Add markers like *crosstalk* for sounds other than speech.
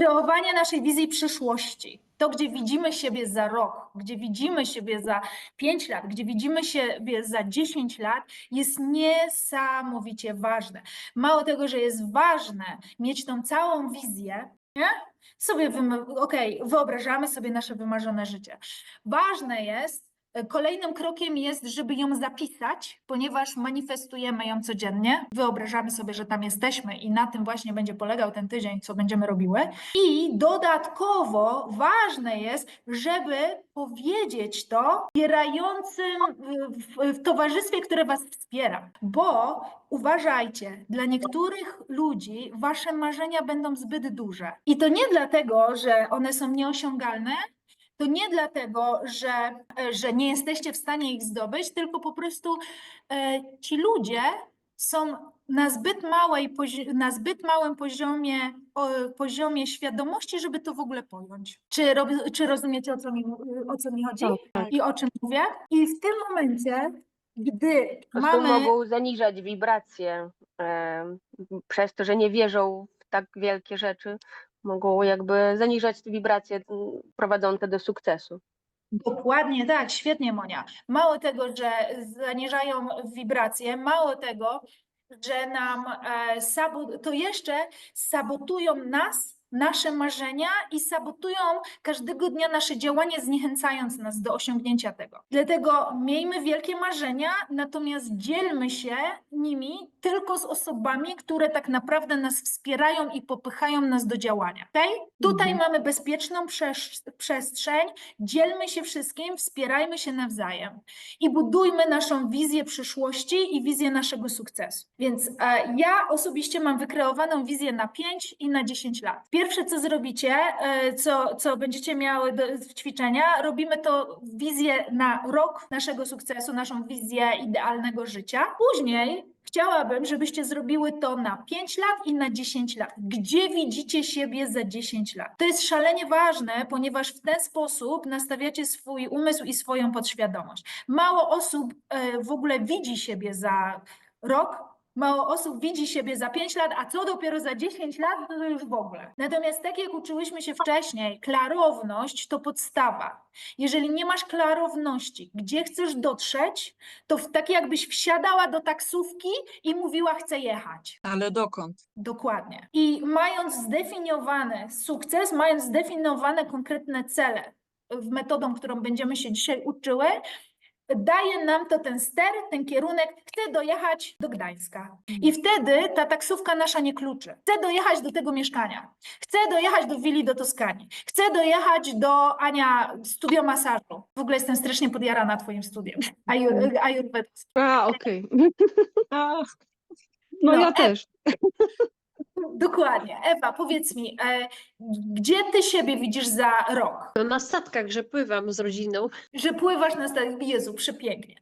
kreowanie naszej wizji przyszłości. To, gdzie widzimy siebie za rok, gdzie widzimy siebie za 5 lat, gdzie widzimy siebie za 10 lat, jest niesamowicie ważne. Mało tego, że jest ważne mieć tą całą wizję, nie? Sobie, okej, wyobrażamy sobie nasze wymarzone życie. Ważne jest, kolejnym krokiem jest, żeby ją zapisać, ponieważ manifestujemy ją codziennie. Wyobrażamy sobie, że tam jesteśmy i na tym właśnie będzie polegał ten tydzień, co będziemy robiły. I dodatkowo ważne jest, żeby powiedzieć to wspierającym w, w towarzystwie, które Was wspiera. Bo uważajcie, dla niektórych ludzi Wasze marzenia będą zbyt duże. I to nie dlatego, że one są nieosiągalne, to nie dlatego, że, e, że nie jesteście w stanie ich zdobyć, tylko po prostu e, ci ludzie są na zbyt, małej, na zbyt małym poziomie, poziomie świadomości, żeby to w ogóle pojąć. Czy, czy rozumiecie, o co, mi, o co mi chodzi Tak. i o czym mówię? I w tym momencie, gdy mamy... mogą zaniżać wibracje em, przez to, że nie wierzą w tak wielkie rzeczy. Mogą jakby zaniżać wibracje m, prowadzące do sukcesu. Dokładnie tak, świetnie Monia. Mało tego, że zaniżają wibracje, mało tego, że nam e, to jeszcze sabotują nas, nasze marzenia i sabotują każdego dnia nasze działanie, zniechęcając nas do osiągnięcia tego. Dlatego miejmy wielkie marzenia, natomiast dzielmy się nimi tylko z osobami, które tak naprawdę nas wspierają i popychają nas do działania. Okay? Tutaj Mhm. mamy bezpieczną przestrzeń, dzielmy się wszystkim, wspierajmy się nawzajem i budujmy naszą wizję przyszłości i wizję naszego sukcesu. Więc e, ja osobiście mam wykreowaną wizję na 5 i na 10 lat. Pierwsze, co zrobicie, e, co, co będziecie miały do w ćwiczenia, robimy to wizję na rok naszego sukcesu, naszą wizję idealnego życia. Później Chciałabym, żebyście zrobiły to na 5 lat i na 10 lat. Gdzie widzicie siebie za 10 lat? To jest szalenie ważne, ponieważ w ten sposób nastawiacie swój umysł i swoją podświadomość. Mało osób e, w ogóle widzi siebie za rok, mało osób widzi siebie za 5 lat, a co dopiero za 10 lat, to już w ogóle. Natomiast tak jak uczyłyśmy się wcześniej, klarowność to podstawa. Jeżeli nie masz klarowności, gdzie chcesz dotrzeć, to tak jakbyś wsiadała do taksówki i mówiła, chcę jechać. Ale dokąd? Dokładnie. I mając zdefiniowany sukces, mając zdefiniowane konkretne cele w metodą, którą będziemy się dzisiaj uczyły, daje nam to ten ster, ten kierunek, chcę dojechać do Gdańska. I wtedy ta taksówka nasza nie kluczy. Chcę dojechać do tego mieszkania. Chcę dojechać do willi do Toskanii. Chcę dojechać do Ania studio masażu. W ogóle jestem strasznie podjarana twoim studiem. Ajur, ajurwedowskim. A, okej. *laughs* A, No, No, ja e- też. Dokładnie. Ewa, powiedz mi, e, gdzie ty siebie widzisz za rok? No, na statkach, że pływam z rodziną. Że pływasz na statku. Jezu, przepięknie.